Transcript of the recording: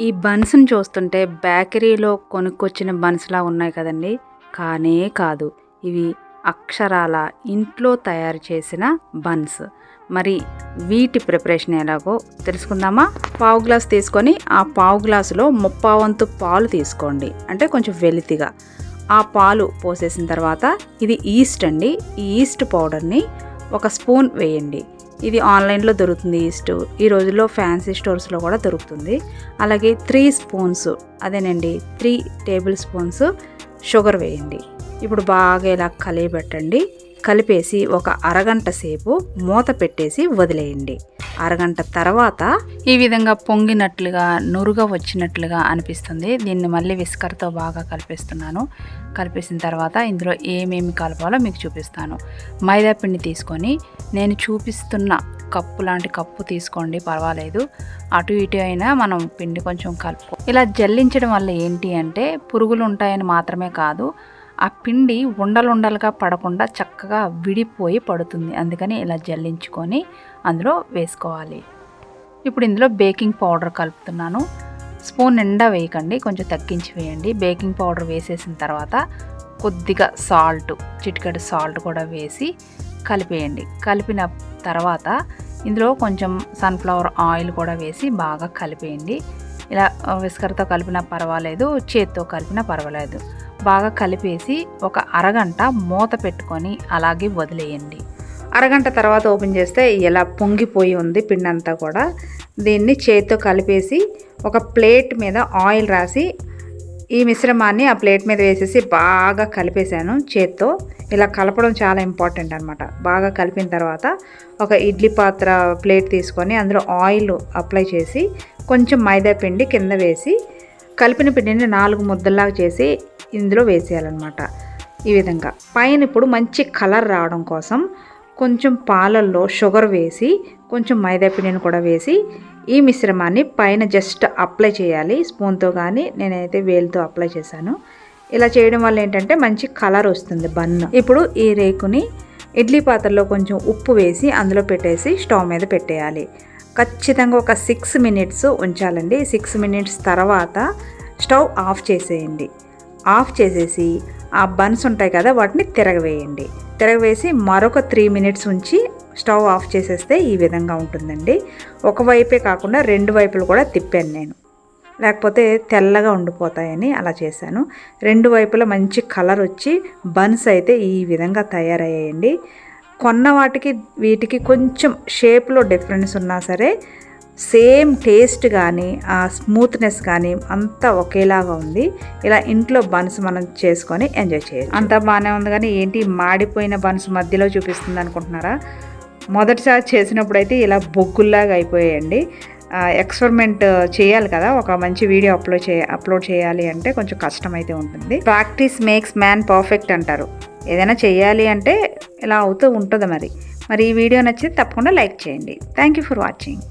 ఈ బన్స్ని చూస్తుంటే బేకరీలో కొనుక్కొచ్చిన బన్స్లా ఉన్నాయి కదండి. కానే కాదు. ఇవి అక్షరాల ఇంట్లో తయారు చేసిన బన్స్. మరి వీటి ప్రిపరేషన్ ఎలాగో తెలుసుకుందామా? పావు గ్లాస్ తీసుకొని ఆ పావు గ్లాసులో ముప్పావంతు పాలు తీసుకోండి. అంటే కొంచెం వెలితిగా. ఆ పాలు పోసేసిన తర్వాత ఇది ఈస్ట్ అండి. ఈ ఈస్ట్ పౌడర్ని ఒక స్పూన్ వేయండి. ఇది ఆన్లైన్లో దొరుకుతుంది ఈస్ట్ ఈ రోజుల్లో ఫ్యాన్సీ స్టోర్స్లో కూడా దొరుకుతుంది. అలాగే త్రీ స్పూన్స్ అదేనండి త్రీ టేబుల్ స్పూన్స్ షుగర్ వేయండి. ఇప్పుడు బాగా ఇలా కలియబెట్టండి. కలిపేసి ఒక అరగంట సేపు మూత పెట్టేసి వదిలేయండి. అరగంట తర్వాత ఈ విధంగా పొంగినట్లుగా నురుగా వచ్చినట్లుగా అనిపిస్తుంది. దీన్ని మళ్ళీ విస్కర్తో బాగా కలిపేస్తున్నాను. కలిపేసిన తర్వాత ఇందులో ఏమేమి కలపాలో మీకు చూపిస్తాను. మైదాపిండి తీసుకొని నేను చూపిస్తున్న కప్పు లాంటి కప్పు తీసుకోండి పర్వాలేదు. అటు ఇటు అయినా మనం పిండి కొంచెం కలుపు. ఇలా జల్లించడం వల్ల ఏంటి అంటే పురుగులు ఉంటాయని మాత్రమే కాదు ఆ పిండి ఉండలుండలుగా పడకుండా చక్కగా విడిపోయి పడుతుంది. అందుకని ఇలా జల్లించుకొని అందులో వేసుకోవాలి. ఇప్పుడు ఇందులో బేకింగ్ పౌడర్ కలుపుతున్నాను. స్పూన్ నిండా వేయకండి కొంచెం తగ్గించి వేయండి. బేకింగ్ పౌడర్ వేసేసిన తర్వాత కొద్దిగా సాల్ట్ చిటికెడు సాల్ట్ కూడా వేసి కలిపేయండి. కలిపిన తర్వాత ఇందులో కొంచెం సన్ఫ్లవర్ ఆయిల్ కూడా వేసి బాగా కలిపేయండి. ఇలా విస్కర్తో కలిపినా పర్వాలేదు చేత్తో కలిపినా పర్వాలేదు. బాగా కలిపేసి ఒక అరగంట మూత పెట్టుకొని అలాగే వదిలేయండి. అరగంట తర్వాత ఓపెన్ చేస్తే ఇలా పొంగిపోయి ఉంది పిండి అంతా కూడా. దీన్ని చేతితో కలిపేసి ఒక ప్లేట్ మీద ఆయిల్ రాసి ఈ మిశ్రమాన్ని ఆ ప్లేట్ మీద వేసేసి బాగా కలిపేశాను చేత్తో. ఇలా కలపడం చాలా ఇంపార్టెంట్ అనమాట బాగా కలిపిన తర్వాత ఒక ఇడ్లీ పాత్ర ప్లేట్ తీసుకొని అందులో ఆయిల్ అప్లై చేసి కొంచెం మైదా పిండి కింద వేసి కలిపిన పిండిని నాలుగు ముద్దల్లాగా చేసి ఇందులో వేసేయాలన్నమాట. ఈ విధంగా. పైన ఇప్పుడు మంచి కలర్ రావడం కోసం కొంచెం పాలల్లో షుగర్ వేసి కొంచెం మైదా పిండిని కూడా వేసి ఈ మిశ్రమాన్ని పైన జస్ట్ అప్లై చేయాలి. స్పూన్తో కానీ నేనైతే వేలుతో అప్లై చేశాను. ఇలా చేయడం వల్ల ఏంటంటే మంచి కలర్ వస్తుంది బన్. ఇప్పుడు ఈ రేకుని ఇడ్లీ పాత్రలో కొంచెం ఉప్పు వేసి అందులో పెట్టేసి స్టవ్ మీద పెట్టేయాలి. ఖచ్చితంగా ఒక సిక్స్ మినిట్స్ ఉంచాలండి. సిక్స్ మినిట్స్ తర్వాత స్టవ్ ఆఫ్ చేసేయండి. ఆఫ్ చేసేసి ఆ బన్స్ ఉంటాయి కదా వాటిని తిరగవేయండి. తిరగవేసి మరొక త్రీ మినిట్స్ ఉంచి స్టవ్ ఆఫ్ చేసేస్తే ఈ విధంగా ఉంటుందండి. ఒకవైపే కాకుండా రెండు వైపులు కూడా తిప్పాను నేను. లేకపోతే తెల్లగా ఉండిపోతాయని అలా చేశాను. రెండు వైపులా మంచి కలర్ వచ్చి బన్స్ అయితే ఈ విధంగా తయారయ్యాయండి. కొన్న వాటికి వీటికి కొంచెం షేప్లో డిఫరెన్స్ ఉన్నా సరే సేమ్ టేస్ట్ కానీ ఆ స్మూత్నెస్ కానీ అంతా ఒకేలాగా ఉంది. ఇలా ఇంట్లో బన్స్ మనం చేసుకొని ఎంజాయ్ చేయాలి అంతా బాగానే ఉంది కానీ ఏంటి మాడిపోయిన బన్స్ మధ్యలో చూపిస్తుంది అనుకుంటున్నారా? మొదటిసారి చేసినప్పుడు అయితే ఇలా బొగ్గుల్లాగా అయిపోయాయండి. ఎక్స్పెరిమెంట్ చేయాలి కదా ఒక మంచి వీడియో అప్లోడ్ చే అప్లోడ్ చేయాలి అంటే కొంచెం కష్టం అయితే ఉంటుంది. ప్రాక్టీస్ మేక్స్ మ్యాన్ పర్ఫెక్ట్ అంటారు. ఏదైనా చేయాలి అంటే ఇలా అవుతూ ఉంటుంది మరి. మరి ఈ వీడియో నచ్చితే తప్పకుండా లైక్ చేయండి. Thank you for watching.